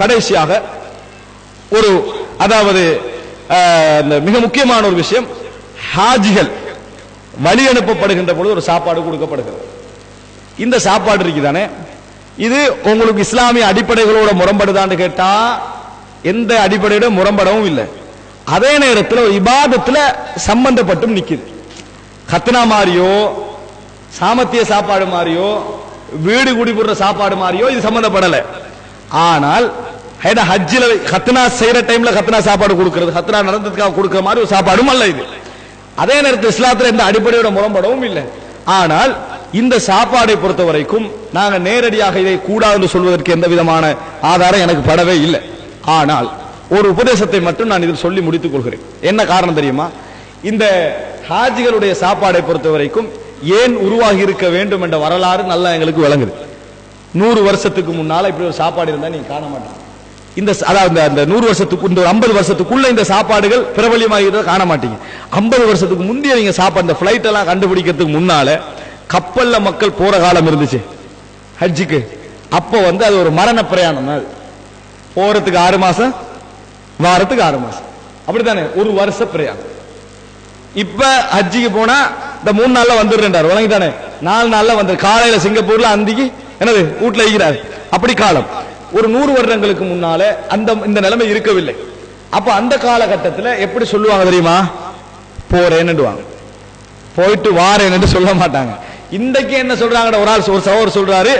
கடைசியாக ஒரு அதாவது இந்த மிக முக்கியமான ஒரு விஷயம் ஹாஜிகள் வழி அனுப்பப்படுகின்ற பொழுது ஒரு சாப்பாடு கொடுக்கப்படுகிறது. இந்த சாப்பாடு இருக்குதானே? இது உங்களுக்கு இஸ்லாமிய அடிப்படைகளோட முரண்படுதான்னு கேட்டா எந்த அடிப்படையோட முரண்படவும் இல்லை. அதே நேரத்தில் இபாதத்தில் சம்பந்தப்பட்டும் நிற்குது கத்னா மாதிரியோ சாமத்திய சாப்பாடு மாதிரியோ வீடு குடிபுற சாப்பாடு மாதிரியோ இது சம்பந்தப்படலை. ஆனால் ஏன்னா ஹஜ்ஜில் கத்னா செய்யற டைம்ல கத்னா சாப்பாடு கொடுக்கறது. ஹத்னா நடந்ததுக்காக கொடுக்குற மாதிரி ஒரு சாப்பாடும் அல்ல இது. அதே நேரத்தில் இஸ்லாத்துல எந்த அடிப்படையோட முரண்படவும் இல்லை. ஆனால் இந்த சாப்பாடை பொறுத்த வரைக்கும் நாங்க நேரடியாக இதை கூடாது சொல்வதற்கு எந்த விதமான ஆதாரம் எனக்கு படவே இல்லை. ஆனால் ஒரு உபதேசத்தை மட்டும் நான் இதில் சொல்லி முடித்துக் கொள்கிறேன். என்ன காரணம் தெரியுமா? இந்த ஹாஜிகளுடைய சாப்பாடை பொறுத்த வரைக்கும் ஏன் உருவாகி இருக்க வேண்டும் என்ற வரலாறு நல்லா எங்களுக்கு விளங்குது. நூறு வருஷத்துக்கு முன்னால் இப்படி ஒரு சாப்பாடு இருந்தா நீங்கள் காண மாட்டீங்க. இந்த அதாவது அந்த நூறு வருஷத்துக்கு இந்த ஐம்பது வருஷத்துக்குள்ள இந்த சாப்பாடுகள் பிரபலியமாக காண மாட்டீங்க. ஐம்பது வருஷத்துக்கு முந்தைய நீங்க சாப்பாடு இந்த பிளைட் எல்லாம் கண்டுபிடிக்கிறதுக்கு முன்னால கப்பல்ல மக்கள் போற காலம் இருந்துச்சு. ஹஜ்ஜுக்கு. அப்போ வந்து அது ஒரு மரண பிரயாணம் அது. போறதுக்கு ஆறு மாசம் வாரத்துக்கு ஆறு மாசம். அப்படித்தானே? ஒரு வருஷ பிரயாணம். இப்ப ஹஜ்ஜிக்கு போனா இந்த மூணு நாள்ல வந்துடுறாரு வழங்கிட்டானே. நாலு நாள்ல வந்து காலையில சிங்கப்பூர்ல அந்திக்கு என்னது வீட்டுல இருக்கிறாரு அப்படி காலம். ஒரு நூறு வருடங்களுக்கு முன்னால அந்த இந்த நிலைமை இருக்கவில்லை. அப்ப அந்த காலகட்டத்தில் எப்படி சொல்லுவாங்க தெரியுமா? போறேன்னுடுவாங்க. போயிட்டு வாரேன்னு சொல்ல மாட்டாங்க. இன்றைக்கு என்ன சொல்றாங்க ஒரு ஆள் ஒரு சகோதரர் சொல்றாரு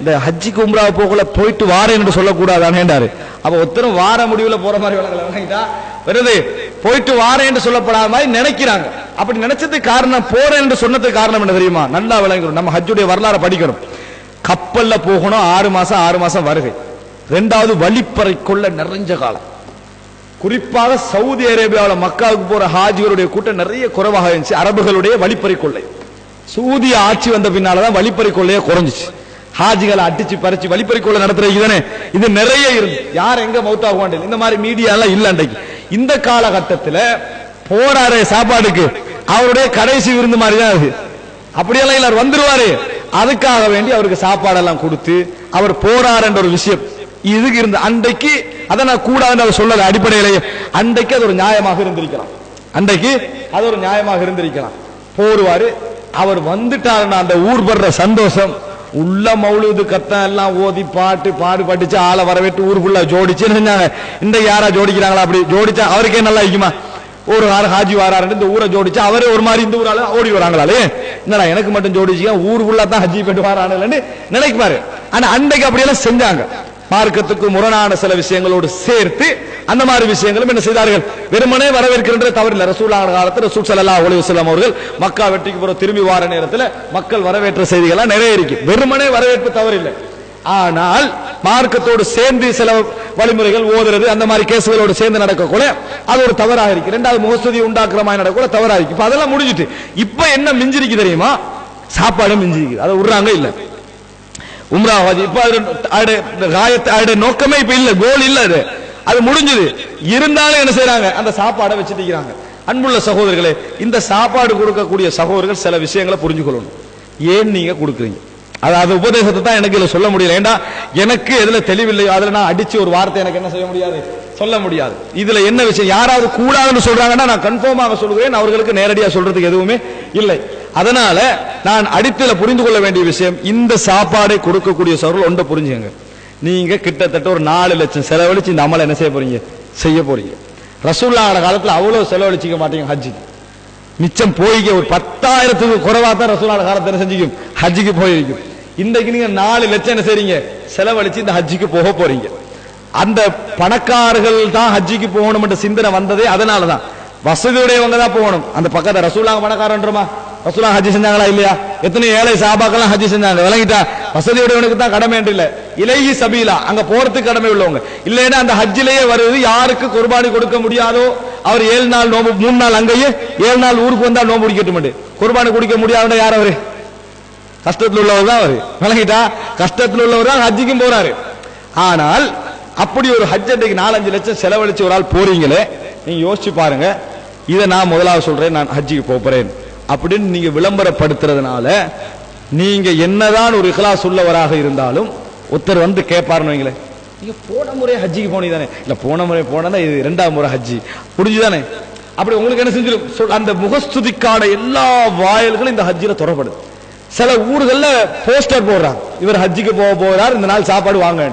இந்த ஹஜ்ஜிக்கு உம்ரா போகல போயிட்டு வாரேன்னு சொல்லக்கூடாதானேன்றாரு. அப்ப ஒருத்தரும் வார முடிவுல போற மாதிரி விளங்கல வருது போயிட்டு வாரேன்னு சொல்லப்படாத மாதிரி நினைக்கிறாங்க. அப்படி நினைச்சதுக்கு காரணம் போறேன் என்று சொன்னதுக்கு காரணம் என்ன தெரியுமா? நல்லா விளங்குறோம் நம்ம ஹஜ்ஜுடைய வரலாறு படிக்கணும். கப்பல்ல போகணும் ஆறு மாசம் ஆறு மாசம் வருகை. ரெண்டாவது வழிப்பறைக்குள்ள நிறைஞ்ச காலம். குறிப்பாக சவுதி அரேபியாவில் மக்காவுக்கு போற ஹாஜிகளுடைய கூட்டம் நிறைய குறைவாக இருந்துச்சு. அரபுகளுடைய வழிப்பறை கொள்ளை. சூதிய ஆட்சி வந்த பின்னாலதான் வழிப்பறை கொள்ளையே குறைஞ்சிச்சு. ஹாஜிகளை அடிச்சு பறிச்சு வழிப்பறை கொள்ளை நடத்துறது தானே? இது நிறைய இருந்து. யார் எங்க மௌத்தாக மாட்டேன் இந்த மாதிரி மீடியா எல்லாம் இல்ல அன்றைக்கு. இந்த காலகட்டத்துல போறாரு சாப்பாடுக்கு அவருடைய கடைசி விருந்து மாதிரி தான் அது. அப்படியெல்லாம் எல்லாரும் வந்துருவாரு. அதுக்காக வேண்டி அவருக்கு சாப்பாடெல்லாம் கொடுத்து அவர் போறாருன்ற ஒரு விஷயம். இதுக்கு இருந்த அன்றைக்கு அதை நான் கூடாதுன்னு அவர் சொல்லல அடிப்படையிலேயே. அன்றைக்கு அது ஒரு நியாயமாக இருந்திருக்கலாம். அன்றைக்கு அது ஒரு நியாயமாக இருந்திருக்கலாம். போருவாரு அவர் வந்துட்டாருன்னா அந்த ஊர் படுற சந்தோஷம். உள்ள மௌலுது கத்தம் எல்லாம் ஓதி பாட்டு பாடு படிச்சு ஆளை வரவேற்று ஊர் ஃபுல்லா ஜோடிச்சு செஞ்சாங்க. இந்த யாரா ஜோடிக்கிறாங்களா அப்படி? ஜோடிச்சா அவருக்கே நல்லா இருக்குமா? ஒரு ஆறு ஹாஜி வாராருன்னு இந்த ஊரை ஜோடிச்சு அவரே ஒரு மாதிரி இந்த ஊரால ஓடி வராங்களாலே. என்னடா எனக்கு மட்டும் ஜோடிச்சு ஊர் ஃபுல்லா தான் ஹஜ்ஜி போயிட்டு வரானுன்னு நினைக்குமாரு. ஆனா அன்றைக்கு அப்படியெல்லாம் செஞ்சாங்க. மார்க்கத்துக்கு முரணான சில விஷயங்களோடு சேர்த்து அந்த மாதிரி விஷயங்களும் என்ன செய்தார்கள்? வெறுமனே வரவேற்கின்ற தவறில் ரசூலான காலத்தில் ரசூல் சல்லா ஒளி வஸல்லம் அவர்கள் மக்கா வெற்றிக்கு போற திரும்பி வார நேரத்தில் மக்கள் வரவேற்ற செய்திகள்லாம் நிறைய இருக்கு. வெறுமனே வரவேற்பு தவறில்லை. ஆனால் மார்க்கத்தோடு சேர்ந்து சில வழிமுறைகள் ஓதுறது அந்த மாதிரி கேசுகளோடு சேர்ந்து நடக்கக்கூட அது ஒரு தவறாக இருக்கு. ரெண்டாவது முகஸ்துதி உண்டாக்குற மாதிரி நடக்கூட தவறாக இருக்கு. இப்ப அதெல்லாம் முடிஞ்சிட்டு. இப்ப என்ன மிஞ்சிருக்கு தெரியுமா? சாப்பாடு மிஞ்சிருக்கு. அதை விடுறாங்க இல்லை. உம்ரா ஹாஜி. இப்ப அது காயத்தை அவருடைய நோக்கமே இப்ப இல்ல கோல் இல்ல அது. அது முடிஞ்சது. இருந்தாலும் என்ன செய்யறாங்க அந்த சாப்பாடை வச்சுட்டு அன்புள்ள சகோதரர்களே இந்த சாப்பாடு கொடுக்கக்கூடிய சகோதரர்கள் சில விஷயங்களை புரிஞ்சுக்கொள்ளணும். ஏன் நீங்க கொடுக்குறீங்க? அதாவது உபதேசத்தை தான் எனக்கு இதில் சொல்ல முடியல. ஏண்டா எனக்கு எதுல தெளிவில்லையோ அதுல நான் அடிச்சு ஒரு வார்த்தை எனக்கு என்ன செய்ய முடியாது? சொல்ல முடியாது. இதுல என்ன விஷயம்? யாராவது கூடாதுன்னு சொல்றாங்கன்னா நான் கன்ஃபார்மாக சொல்கிறேன் அவர்களுக்கு நேரடியாக சொல்றதுக்கு எதுவுமே இல்லை. அதனால நான் அடித்தல புரிந்து கொள்ள வேண்டிய விஷயம் இந்த சாப்பாடை கொடுக்கக்கூடிய சவர்கள் ஒன்றை புரிஞ்சுங்க நீங்க கிட்டத்தட்ட ஒரு நாலு லட்சம் செலவழிச்சு இந்த அமலை என்ன செய்ய போறீங்க? செய்ய போறீங்க. ரசூல்லான காலத்தில் அவ்வளவு செலவழிச்சிக்க மாட்டீங்க ஹஜ்ஜிக்கு மிச்சம் போய்க்க ஒரு பத்தாயிரத்துக்கு குறைவா தான் ரசூலான காலத்தில் செஞ்சுக்கும்? ஹஜ்ஜிக்கு போயிருக்கும். இன்றைக்கு நீங்க நாலு லட்சம் என்ன செய்றீங்க? செலவழிச்சு இந்த ஹஜ்ஜிக்கு போக போறீங்க. அந்த பணக்காரர்கள் தான் ஹஜ்ஜிக்கு போகணும் சிந்தனை வந்ததே அதனாலதான். வசதியுடையவங்க தான் போகணும். அந்த பக்கத்தை ரசூலாங்க பணக்காரன்றமா ரசூலா ஹஜ்ஜி செஞ்சாங்களா இல்லையா? எத்தனை ஏழை சாபாக்கெல்லாம் ஹஜ்ஜி செஞ்சாங்க. விளங்கிட்டா? வசதியுடையவனுக்கு தான் கடமை என்று இலகி சபீலா அங்க போறதுக்கு கடமை உள்ளவங்க. இல்லைன்னா அந்த ஹஜ்ஜிலேயே வருது யாருக்கு குர்பானி கொடுக்க முடியாதோ அவர் ஏழு நாள் நோம்பு மூணு நாள் அங்கேயே ஏழு நாள் ஊருக்கு வந்தா நோம்பு குடிக்கட்டும் குர்பானி குடிக்க முடியாதுன்னா யார் அவரு? கஷ்டத்தில் உள்ளவர் தான் அவரு. விளங்கிட்டா? கஷ்டத்தில் உள்ளவர் தான் ஹஜ்ஜிக்கும் போறாரு. ஆனால் அப்படி ஒரு ஹஜ் அன்றைக்கு நாலஞ்சு லட்சம் செலவழிச்சு ஒரு ஆள் போறீங்களே நீங்க யோசிச்சு பாருங்க. இதை நான் முதலாவது சொல்றேன் நான் ஹஜ்ஜிக்கு போறேன். அப்படின்னு நீங்க விளம்பரப்படுத்துறதுனால நீங்க என்னதான் ஒரு இஹ்லாஸ் உள்ளவராக இருந்தாலும் ஒருத்தர் வந்து கேட்பாருன்னு வைங்களேன் நீங்க போன முறை ஹஜ்ஜிக்கு போனீங்க தானே இல்ல போன முறை போனா இது ரெண்டாம் முறை ஹஜ்ஜி. புரிஞ்சுதானே? அப்படி உங்களுக்கு என்ன செஞ்சிடும்? அந்த முகஸ்துதிக்கான எல்லா வாயல்களும் இந்த ஹஜ்ஜில துறப்படுது சில ஊர்களில் போஸ்டர் போடுறாங்க. இவர் ஹஜ்ஜிக்கு போக போறார் இந்த நாள் சாப்பாடு வாங்க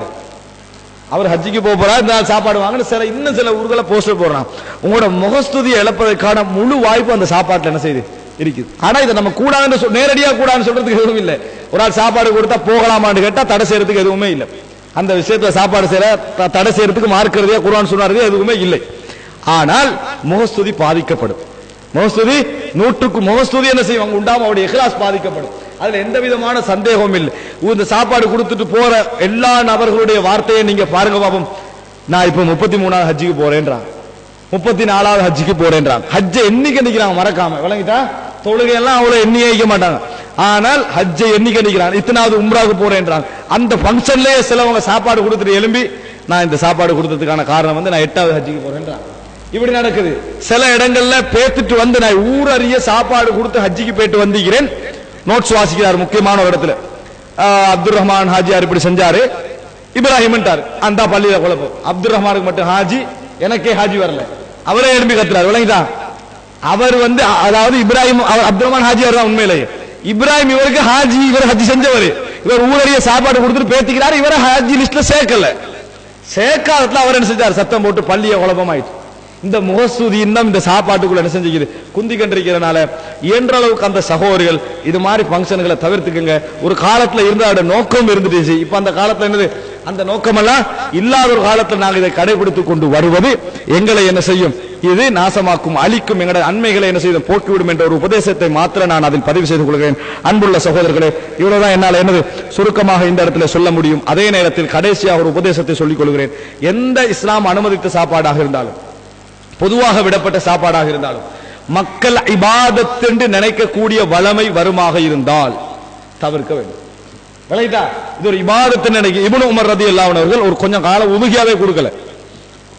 அவர் ஹஜ்ஜிக்கு போக போறார் இந்த நாள் சாப்பாடு வாங்க சில இன்னும் சில ஊர்களை போஸ்டர் போடுறான். உங்களோட முகஸ்துதியை இழப்பதற்கான முழு வாய்ப்பு அந்த சாப்பாட்டில் என்ன செய்யுது? இருக்குது. ஆனா இதை நம்ம கூடாதுன்னு சொல்- நேரடியா கூடாதுன்னு சொல்றதுக்கு எதுவும் இல்லை. ஒரு ஆள் சாப்பாடு கொடுத்தா போகலாமான்னு கேட்டா தடை செய்யறதுக்கு எதுவுமே இல்லை. அந்த விஷயத்துல சாப்பாடு செய்யற த- தடை செய்யறதுக்கு மார்க்கிறதே குரான் சொன்னாரு எதுவுமே இல்லை. ஆனால் முகஸ்துதி பாதிக்கப்படும். முகஸ்துதி நூற்றுக்கு முகஸ்துதி என்ன செய்வாங்க உண்டாம அவருடைய இஹ்லாஸ் பாதிக்கப்படும். அதுல எந்த விதமான சந்தேகமும் இல்லை. இந்த சாப்பாடு கொடுத்துட்டு போற எல்லா நபர்களுடைய வார்த்தையை நீங்க பாருங்க பாபம். நான் இப்ப முப்பத்தி மூணாவது ஹஜ்ஜிக்கு போறேன்றான் முப்பத்தி நாலாவது ஹஜ்ஜிக்கு போறேன்றான் ஹஜ்ஜை எண்ணிக்கை நிக்கிறாங்க மறக்காம விளங்கிட்டா? தொழுகை எல்லாம் அவ்வளவு எண்ணிக்கை வைக்க மாட்டாங்க. ஆனால் ஹஜ்ஜை எண்ணிக்கை நிற்கிறான் இத்தனாவது உம்ராவுக்கு போறேன்றான் அந்த ஃபங்க்ஷன்லயே சிலவங்க சாப்பாடு கொடுத்துட்டு எலும்பி நான் இந்த சாப்பாடு கொடுத்ததுக்கான காரணம் வந்து நான் எட்டாவது ஹஜ்ஜிக்கு போறேன்றான் இப்படி நடக்குது. சில இடங்கள்ல பேத்துட்டு வந்து நான் ஊரறிய சாப்பாடு கொடுத்து ஹஜ்ஜிக்கு போயிட்டு வந்திருக்கிறேன். நோட்ஸ் வாசிக்கிறார் முக்கியமான ஒரு இடத்துல. அப்துல் ரஹ்மான் ஹாஜியார் இப்படி செஞ்சாரு. இப்ராஹிம் அந்த பள்ளியில குழப்பம். அப்துல் ரஹ்மானுக்கு மட்டும் ஹாஜி எனக்கே ஹாஜி வரல. அவரே எழுப்பி கத்துறாரு. விளங்கிதான் அவர் வந்து அதாவது இப்ராஹிம் அவர் அப்துல் ரஹ்மான் தான் உண்மையிலேயே இப்ராஹிம் இவருக்கு ஹாஜி இவர் ஹஜ்ஜி செஞ்சவர். இவர் ஊரறிய சாப்பாடு கொடுத்துட்டு பேத்திக்கிறார் இவரை ஹாஜி லிஸ்ட்ல சேர்க்கல. சேர்க்காதத்துல அவர் என்ன செஞ்சார்? சத்தம் போட்டு பள்ளியை குழப்பமாயிட்டு. இந்த முகசூதி இன்னும் இந்த சாப்பாட்டுக்குள்ள என்ன செஞ்சுக்குது? குந்தி கண்டிருக்கிறனால இயன்ற அளவுக்கு அந்த சகோதரிகள் இது மாதிரி ஃபங்க்ஷன்களை தவிர்த்துக்குங்க. ஒரு காலத்துல இருந்த அதோட நோக்கம் இருந்துச்சு இப்ப அந்த காலத்துல என்னது? அந்த நோக்கமெல்லாம் இல்லாத ஒரு காலத்தில் நாங்கள் இதை கடைபிடித்து கொண்டு வருவது எங்களை என்ன செய்யும்? இது நாசமாக்கும் அழிக்கும். எங்களை அண்மைகளை என்ன செய்யும்? போக்கிவிடும் என்ற ஒரு உபதேசத்தை மாத்திர நான் அதில் பதிவு செய்து கொள்கிறேன். அன்புள்ள சகோதரர்களே இவ்வளவுதான் என்னால் என்னது? சுருக்கமாக இந்த இடத்துல சொல்ல முடியும். அதே நேரத்தில் கடைசியாக ஒரு உபதேசத்தை சொல்லிக் கொள்கிறேன். எந்த இஸ்லாம் அனுமதித்த சாப்பாடாக இருந்தாலும் பொதுவாக விடப்பட்ட சாப்பாடாக இருந்தாலும் மக்கள் இபாதத்தென்று நினைக்கக்கூடிய வளமை வருமாக இருந்தால் தவிர்க்க வேண்டும். விளையிட்டா இது ஒரு இபாதத்தை நினைக்க இப்னு உமர் ரதி அவர்கள் ஒரு கொஞ்சம் காலம் உதுகியாவே கொடுக்கல.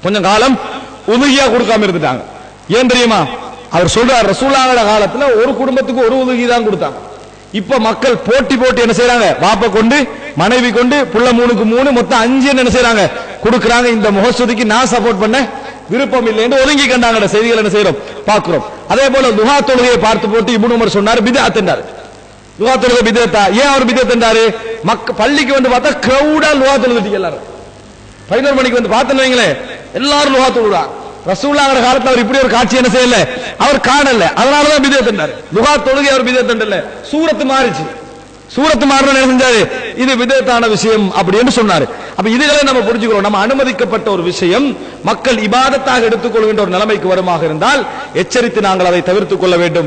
கொஞ்சம் காலம் உதுகியா கொடுக்காம இருந்துட்டாங்க. ஏன் தெரியுமா? அவர் சொல்றார் ரசூலாவோட காலத்துல ஒரு குடும்பத்துக்கு ஒரு உதுகி தான் கொடுத்தாங்க. இப்ப மக்கள் போட்டி போட்டி என்ன செய்யறாங்க வாப்ப கொண்டு மனைவி கொண்டு புள்ள மூணுக்கு மூணு மொத்தம் அஞ்சு என்ன செய்றாங்க? கொடுக்கறாங்க. இந்த முகஸ்துதிக்கு நான் சப்போர்ட் பண்ண விருப்பம் இல்லை என்று ஒதுங்கி கண்டாங்க செய்திகள் என்ன செய்யறோம்? பார்க்கிறோம். அதே போல துஹா தொழுகையை பார்த்து போட்டு இபுன் உமர் சொன்னார் பிதஅத் என்றார். துஹா தொழுகை பிதத்தா ஏன் அவர் பிதத் என்றாரு? மக்க பள்ளிக்கு வந்து பார்த்தா கிரௌடா லுகா தொழுதுட்டு எல்லாரும். பதினோரு மணிக்கு வந்து பார்த்தேன்னு வைங்களேன். எல்லாரும் லுகா தொழுடா ரசூல்லாங்கிற காலத்துல அவர் இப்படி ஒரு காட்சி என்ன செய்யல? அவர் காணல. அதனாலதான் பிதே தண்டாரு லுகா தொழுகை அவர் பிதே தண்டல சூரத்து மாறிச்சு. சூரத்து மாறணும் என்ன செஞ்சாரு? இது விதத்தான விஷயம் அப்படின்னு சொன்னாரு. அப்ப இதுகளை நம்ம புரிஞ்சுக்கிறோம். நம்ம அனுமதிக்கப்பட்ட ஒரு விஷயம் மக்கள் இபாதத்தாக எடுத்துக்கொள்கின்ற ஒரு நிலைமைக்கு வருமாக இருந்தால் எச்சரித்து நாங்கள் அதை தவிர்த்துக் கொள்ள வேண்டும்.